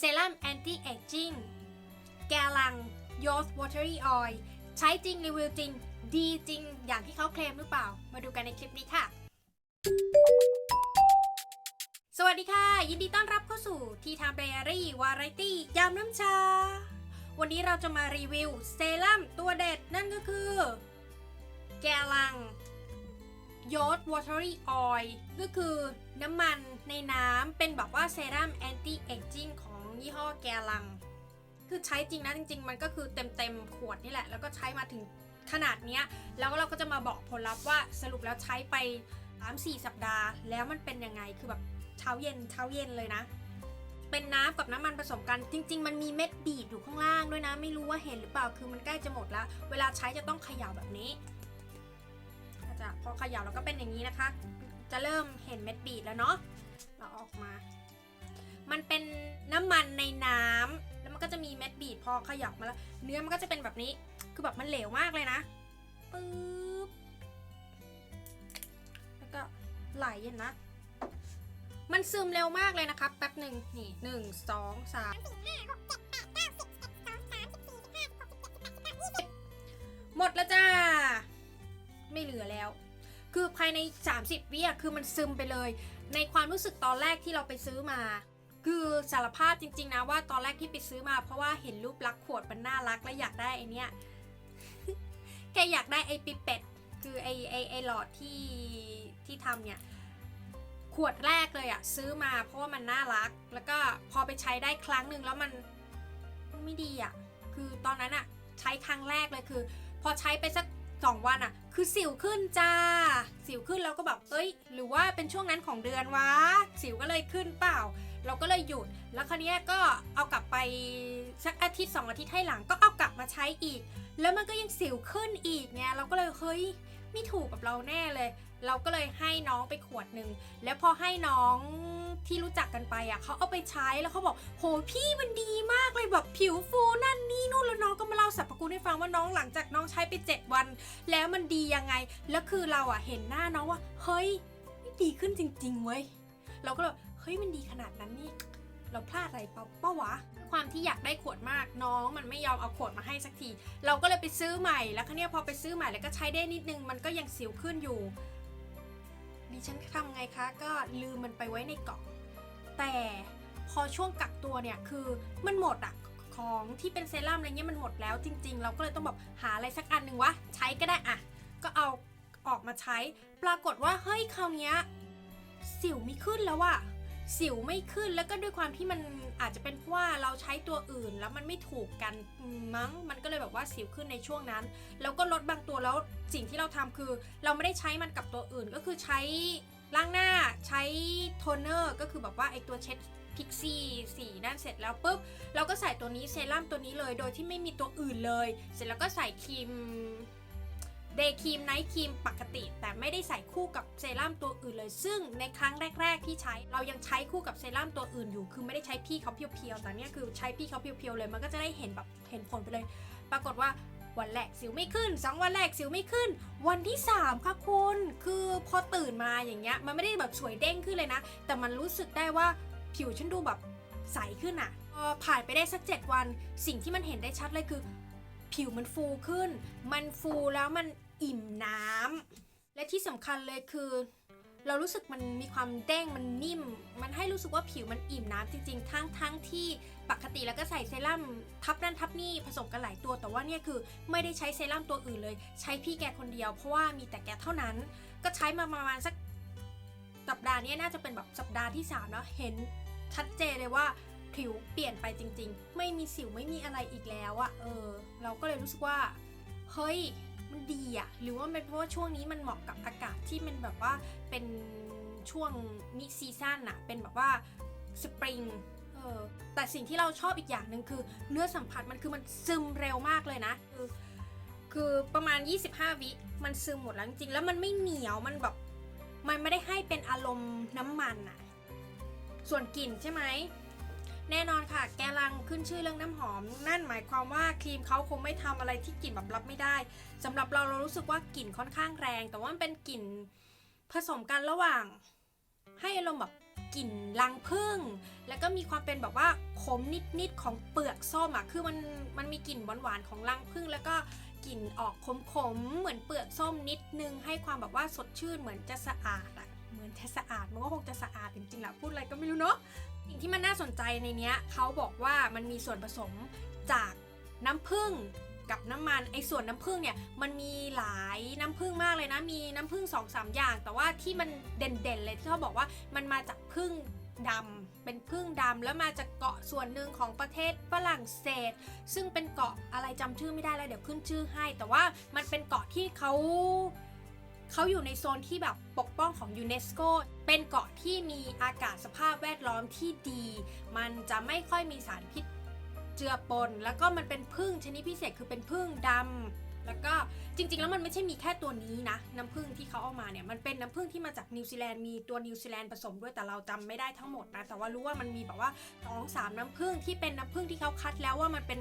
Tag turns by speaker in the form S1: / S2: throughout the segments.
S1: เซรั่มแอนตี้เอจจิ้งแกลังโยสวอเตอรี่ออยใช้จริง รีวิวจริง ดีจริง อย่างที่เขาเคลมหรือเปล่า มาดูกันในคลิปนี้ค่ะ สวัสดีค่ะ ยินดีต้อนรับเข้าสู่ทีทามเบอรี่วาไรตี้ยำน้ำชา วันนี้เราจะมารีวิวเซรั่มตัวเด็ดนั่นก็คือ แกลังโยสวอเตอรี่ออยก็คือน้ำมันในน้ำเป็นแบบว่าเซรั่มแอนตี้เอจจิ้งของ ยี่ห้อแกลัง คือใช้จริงนะจริง ๆ มันก็คือเต็มๆขวดนี่แหละ แล้วก็ใช้มาถึงขนาดเนี้ย แล้วเราก็จะมาบอกผลลัพธ์ว่าสรุปแล้วใช้ไป3-4สัปดาห์ แล้วมันเป็นยังไงคือแบบเช้าเย็นเช้าเย็นเลยนะเป็นน้ำกับน้ำมันผสมกันจริง ๆ มันมีเม็ดบีดอยู่ข้างล่างด้วยนะ ไม่รู้ว่าเห็นหรือเปล่าคือมันใกล้จะหมดแล้ว เวลาใช้จะต้องเขย่าแบบนี้จะพอเขย่าแล้วก็เป็นอย่างนี้นะคะ จะเริ่มเห็นเม็ดบีดแล้วเนาะเราออกมา มันเป็นน้ำมันในน้ำแล้วมันก็จะมีเม็ดบีดพอขยับมาแล้ว เนื้อมันก็จะเป็นแบบนี้ คือแบบมันเหลวมากเลยนะปึ๊บแล้วก็ไหลเห็นนะ มันซึมเร็วมากเลยนะครับ แป๊บหนึ่งนี่หนึ่งสองสามหมดแล้วจ้า ไม่เหลือแล้ว คือภายใน 30วิอะคือมันซึมไปเลย ในความรู้สึกตอนแรกที่เราไปซื้อมา คือสารภาพจริง ๆ นะว่าตอนแรกที่ไปซื้อมาเพราะว่าเห็นรูปลักษณ์ขวดมันน่ารักและอยากได้ไอเนี้ยแกอยากได้ไอปิเป็ดคือไอไอไอหลอดที่ที่ทำเนี่ยขวดแรกเลยอะซื้อมาเพราะว่ามันน่ารัก แล้วก็พอไปใช้ได้ครั้งหนึ่งแล้วมันมันไม่ดีอะคือตอนนั้นอะใช้ครั้งแรกเลยคือ พอใช้ไปสักสองวันอะคือสิวขึ้นจ้า สิวขึ้นแล้วก็แบบเอ้ย หรือว่าเป็นช่วงนั้นของเดือนวะสิวก็เลยขึ้นเปล่า เราก็เลยหยุด แล้วคราวนี้ก็เอากลับไปสักอาทิตย์สองอาทิตย์ให้หลังก็เอากลับมาใช้อีก แล้วมันก็ยังสิวขึ้นอีกเนี่ยเราก็เลยเฮ้ยไม่ถูกกับเราแน่เลย เราก็เลยให้น้องไปขวดหนึ่งแล้วพอให้น้องที่รู้จักกันไปอะเขาเอาไปใช้แล้วเขาบอกโหพี่มันดีมากเลยแบบผิวฟูนั่นนี่นู่นแล้วน้องก็มาเล่าสรรพคุณให้ฟังว่าน้องหลังจากน้องใช้ไป 7 วัน แล้วมันดียังไง แล้วคือเราอะเห็นหน้าน้องว่า เฮ้ยไม่ดีขึ้นจริงๆเว้ยเราก็เลย ฮ้ยมันดีขนาดนั้นนี่เราพลาดอะไรเปล่าป้าวะ ความที่อยากได้ขวดมากน้องมันไม่ยอมเอาขวดมาให้สักที เราก็เลยไปซื้อใหม่แล้วคันนี้ยพอไปซื้อใหม่แล้วก็ใช้ได้นิดนึงมันก็ยังสิวขึ้นอยู่ดิฉันทำไงคะก็ลืมมันไปไว้ในกล่องแต่พอช่วงกักตัวเนี่ยคือมันหมดอะของที่เป็นเซรั่มอะไรเงี้ยมันหมดแล้วจริง ๆ เราก็เลยต้องแบบหาอะไรสักอันหนึ่งวะใช้ก็ได้อะก็เอาออกมาใช้ ปรากฏว่าเฮ้ยคราวเนี้ยสิวม่ขึ้นแล้วอะ สิวไม่ขึ้นแล้วก็ด้วยความที่มันอาจจะเป็นเพราะว่าเราใช้ตัวอื่นแล้วมันไม่ถูกกันมั้ง มันก็เลยแบบว่าสิวขึ้นในช่วงนั้น แล้วก็ลดบางตัวแล้วสิ่งที่เราทำคือ เราไม่ได้ใช้มันกับตัวอื่นก็คือใช้ล้างหน้าใช้โทนเนอร์ก็คือแบบว่าไอตัวเช็ดพิกซี่สีนั่นเสร็จแล้วปุ๊บเราก็ใส่ตัวนี้เซรั่มตัวนี้เลย โดยที่ไม่มีตัวอื่นเลย เสร็จแล้วก็ใส่ครีม เดย์ครีมไนท์ครีมปกติ แต่ไม่ได้ใส่คู่กับเซรั่มตัวอื่นเลย ซึ่งในครั้งแรก ๆ ที่ใช้เรายังใช้คู่กับเซรั่มตัวอื่นอยู่ คือไม่ได้ใช้พี่เขาเพียวๆแต่เนี้ยคือใช้พี่เขาเพียวๆเลย มันก็จะได้เห็นแบบเห็นผลไปเลย ปรากฏว่าวันแรกสิวไม่ขึ้นสองวันแรกสิวไม่ขึ้น วันที่ 3 ค่ะคุณ คือพอตื่นมาอย่างเงี้ย มันไม่ได้แบบสวยเด้งขึ้นเลยนะ แต่มันรู้สึกได้ว่าผิวฉันดูแบบใสขึ้นอะพอผ่านไปได้สัก 7 วัน สิ่งที่มันเห็นได้ชัดเลยคือ ผิวมันฟูขึ้น มันฟูแล้วมัน อิ่มน้ำและที่สำคัญเลยคือ เรารู้สึกมันมีความเด้งมันนิ่ม มันให้รู้สึกว่าผิวมันอิ่มน้ำจริงๆ ทั้งทั้งที่ปกติแล้วก็ใส่เซรั่มทับนั่นทับนี่ผสมกันหลายตัว แต่ว่าเนี่ยคือไม่ได้ใช้เซรั่มตัวอื่นเลย ใช้พี่แกคนเดียวเพราะว่ามีแต่แกเท่านั้น ก็ใช้มาประมาณสักสัปดาห์นี้น่าจะเป็นแบบสัปดาห์ที่3แล้วเห็นชัดเจนเลยว่าผิวเปลี่ยนไปจริง ๆ ไม่มีสิวไม่มีอะไรอีกแล้วอะเออ เราก็เลยรู้สึกว่า เฮ้ย มันดีอะหรือว่าเป็นเพราะว่าช่วงนี้มันเหมาะกับอากาศที่มันแบบว่าเป็นช่วงมิซีซั่นอะเป็นแบบว่าสปริงเออแต่สิ่งที่เราชอบอีกอย่างหนึ่งคือ เนื้อสัมผัสมันคือมันซึมเร็วมากเลยนะ คือคือประมาณ 25 วิมันซึมหมดแล้วจริงๆแล้วมันไม่เหนียวมันแบบมันไม่ได้ให้เป็นอารมณ์น้ำมันอะส่วนกลิ่นใช่ไหม แน่นอนค่ะ แกลังขึ้นชื่อเรื่องน้ำหอม นั่นหมายความว่าครีมเขาคงไม่ทำอะไรที่กลิ่นแบบรับไม่ได้สำหรับเราเรารู้สึกว่ากลิ่นค่อนข้างแรง แต่ว่ามันเป็นกลิ่นผสมกันระหว่าง ให้อารมณ์แบบกลิ่นรังผึ้งแล้วก็มีความเป็นแบบว่าขมนิดๆของเปลือกส้มอะคือมันมันมีกลิ่นหวานๆของรังผึ้งแล้วก็กลิ่นออกขมๆเหมือนเปลือกส้มนิดนึง ให้ความแบบว่าสดชื่นเหมือนจะสะอาดอะเหมือนจะสะอาดมันก็คงจะสะอาดจริงๆแหละพูดอะไรก็ไม่รู้เนาะ สิ่งที่มันน่าสนใจในเนี้ยเขาบอกว่ามันมีส่วนผสมจากน้ำผึ้งกับน้ำมันไอ้ส่วนน้ำผึ้งเนี่ยมันมีหลายน้ำผึ้งมากเลยนะมีน้ำผึ้งสองสามอย่าง แต่ว่าที่มันเด่นๆเลยที่เขาบอกว่ามันมาจากผึ้งดำเป็นผึ้งดำแล้วมาจากเกาะส่วนหนึ่งของประเทศฝรั่งเศส ซึ่งเป็นเกาะอะไรจำชื่อไม่ได้แล้วเดี๋ยวขึ้นชื่อให้ แต่ว่ามันเป็นเกาะที่เขา เขาอยู่ในโซนที่แบบปกป้องของยูเนสโกเป็นเกาะที่มีอากาศสภาพแวดล้อมที่ดี มันจะไม่ค่อยมีสารพิษเจือปน แล้วก็มันเป็นพึ่งชนิดพิเศษคือเป็นพึ่งดำ แล้วก็จริงๆ แล้วมันไม่ใช่มีแค่ตัวนี้นะ น้ำพึ่งที่เขาเอามาเนี่ย มันเป็นน้ำพึ่งที่มาจากนิวซีแลนด์มีตัวนิวซีแลนด์ผสมด้วยแต่เราจำไม่ได้ทั้งหมดนะ แต่ว่ารู้ว่ามันมีแบบว่าสองสามน้ำพึ่งที่เป็นน้ำพึ่งที่เขาคัดแล้วว่ามันเป็น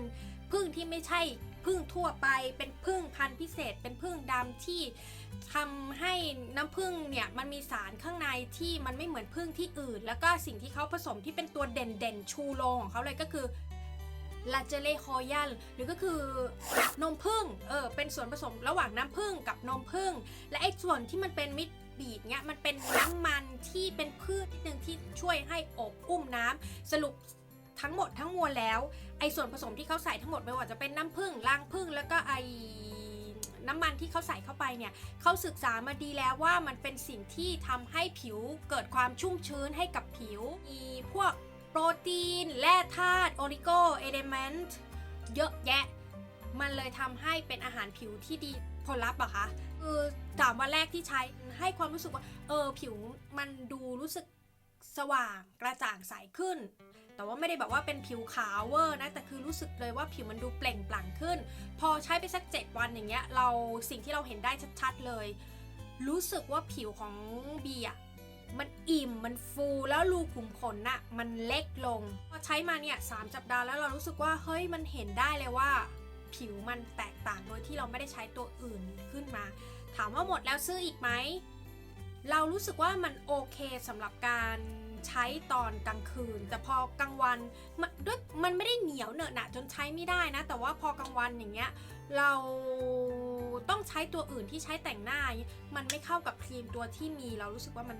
S1: พึ่งที่ไม่ใช่พึ่งทั่วไป เป็นพึ่งพันธุ์พิเศษ เป็นพึ่งดำที่ทำให้น้ำพึ่งเนี่ยมันมีสารข้างในที่มันไม่เหมือนพึ่งที่อื่น แล้วก็สิ่งที่เขาผสมที่เป็นตัวเด่นๆชูโรงของเขาเลยก็คือ ลาเจเลคอยัลหรือก็คือนมผึ้งเออเป็นส่วนผสมระหว่างน้ำผึ้งกับนมผึ้งและไอ้ส่วนที่มันเป็นมิดบีดเนี้ยมันเป็นน้ำมันที่เป็นพืชนิดนึงที่ช่วยให้อบอุ้มน้ำสรุปทั้งหมดทั้งมวลแล้วไอ้ส่วนผสมที่เขาใส่ทั้งหมดไม่ว่าจะเป็นน้ำผึ้งรางผึ้งแล้วก็ไอน้ำมันที่เขาใส่เข้าไปเนี่ยเขาศึกษามาดีแล้วว่ามันเป็นสิ่งที่ทำให้ผิวเกิดความชุ่มชื้นให้กับผิว มีพวก รตีน แร่ธาตุโอริโกเอเดเมนต์เยอะแยะ มันเลยทำให้เป็นอาหารผิวที่ดีผลลัพธ์อะคะคือสามวันแรกที่ใช้ให้ความรู้สึกว่า เออผิวมันดูรู้สึกสว่างกระจ่างใสขึ้น แต่ว่าไม่ได้แบบว่าเป็นผิวขาวเวอร์นะ แต่คือรู้สึกเลยว่าผิวมันดูเปล่งปลั่งขึ้น พอใช้ไปสัก 7 วันอย่างเงี้ย เราสิ่งที่เราเห็นได้ชัดๆเลย รู้สึกว่าผิวของบีอะ มันอิ่มมันฟูแล้วรูขุมขนน่ะมันเล็กลง พอใช้มาเนี่ยสามสัปดาห์แล้วเรารู้สึกว่าเฮ้ยมันเห็นได้เลยว่า ผิวมันแตกต่างโดยที่เราไม่ได้ใช้ตัวอื่นขึ้นมา ถามว่าหมดแล้วซื้ออีกไหมเรารู้สึกว่ามันโอเคสำหรับการใช้ตอนกลางคืน แต่พอกลางวันมันด้วยมันไม่ได้เหนียวเหนอะหนะจนใช้ไม่ได้นะ แต่ว่าพอกลางวันอย่างเงี้ยเรา ต้องใช้ตัวอื่นที่ใช้แต่งหน้า มันไม่เข้ากับครีมตัวที่มีเรารู้สึกว่ามัน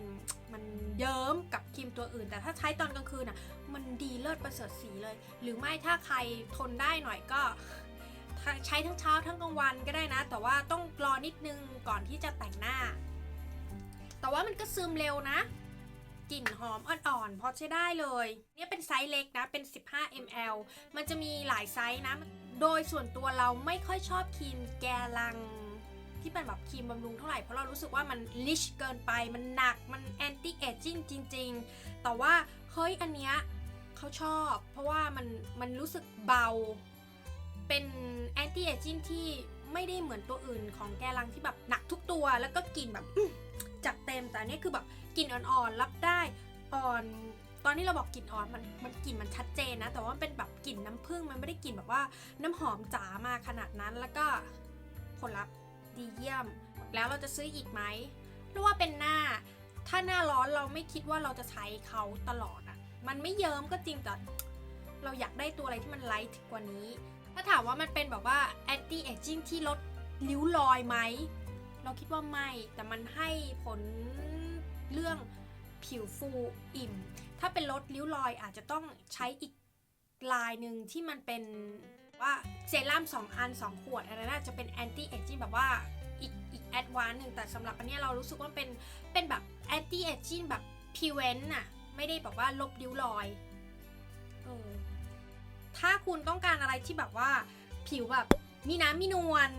S1: มันเยิ้มกับครีมตัวอื่น แต่ถ้าใช้ตอนกลางคืนอะมันดีเลิศประเสริฐสีเลย หรือไม่ถ้าใครทนได้หน่อยก็ใช้ทั้งเช้าทั้งกลางวันก็ได้นะ แต่ว่าต้องรอนิดนึงก่อนที่จะแต่งหน้า แต่ว่ามันก็ซึมเร็วนะกลิ่นหอมอ่อนๆพอใช้ได้เลย เนี่ยเป็นไซส์เล็กนะ เป็น 15 ml มันจะมีหลายไซส์นะ โดยส่วนตัวเราไม่ค่อยชอบครีมแกลัง ที่เป็นแบบครีมบำรุงเท่าไหร่เพราะเรารู้สึกว่ามันลิชเกินไปมันหนักมันแอนตี้เอจจิ้งจริง ๆ แต่ว่าเฮ้ยอันเนี้ยเขาชอบ เพราะว่ามันมันรู้สึกเบา เป็นแอนตี้เอจจิ้งที่ไม่ได้เหมือนตัวอื่นของแกลังที่แบบหนักทุกตัว แล้วก็กลิ่นแบบจัดเต็มแต่อันนี้คือแบบกลิ่นอ่อนๆรับได้อ่อน ตอนที่เราบอกกลิ่นอ่อนมันมันกลิ่นมันชัดเจนนะ แต่ว่ามันเป็นแบบกลิ่นน้ำผึ้งมันไม่ได้กลิ่นแบบว่าน้ำหอมจ๋ามาขนาดนั้น แล้วก็ผลลัพธ์ดีเยี่ยม แล้วเราจะซื้ออีกไหมหรือว่าเป็นหน้า ถ้าหน้าร้อนเราไม่คิดว่าเราจะใช้เขาตลอดอะมันไม่เยิ้มก็จริงแต่เราอยากได้ตัวอะไรที่มันไลท์กว่านี้ ถ้าถามว่ามันเป็นแบบว่า anti aging ที่ลดริ้วรอยไหม เราคิดว่าไม่ แต่มันให้ผลเรื่องผิวฟูอิ่ม ถ้าเป็นลดริ้วรอยอาจจะต้องใช้อีกลายหนึ่งที่มันเป็นว่าเซรั่ม2 อัน 2 ขวด อันนั้นน่าจะเป็น anti aging แบบว่าอีกอีกแอดวานหนึ่งแต่สำหรับอันนี้เรารู้สึกว่าเป็นเป็นแบบ anti aging แบบ prevent น่ะไม่ได้แบบว่าลบริ้วรอยเออถ้าคุณต้องการอะไรที่แบบว่าผิวแบบมีน้ำมีนวล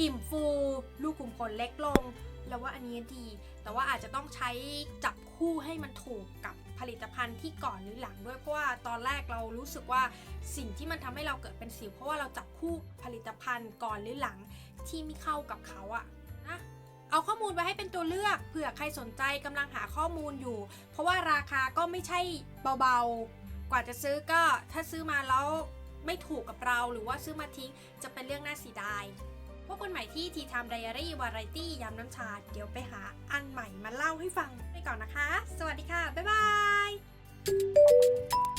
S1: อิ่มฟูลูกขุมขนเล็กลง แล้วว่าอันนี้ดี แต่ว่าอาจจะต้องใช้จับคู่ให้มันถูกกับ ผลิตภัณฑ์ที่ก่อนหรือหลังด้วยเพราะว่าตอนแรกเรารู้สึกว่าสิ่งที่มันทำให้เราเกิดเป็นสิว เพราะว่าเราจับคู่ผลิตภัณฑ์ก่อนหรือหลังที่ไม่เข้ากับเขาอะนะเอาข้อมูลไว้ให้เป็นตัวเลือกเผื่อใครสนใจกำลังหาข้อมูลอยู่ เพราะว่าราคาก็ไม่ใช่เบาๆ กว่าจะซื้อก็ถ้าซื้อมาแล้วไม่ถูกกับเราหรือว่าซื้อมาทิ้งจะเป็นเรื่องน่าเสียดาย พบกันใหม่ที่ทีทามไดอารี่วาไรตี้ยำน้ำชา เดี๋ยวไปหาอันใหม่มาเล่าให้ฟังไปก่อนนะคะ สวัสดีค่ะ บ๊ายบาย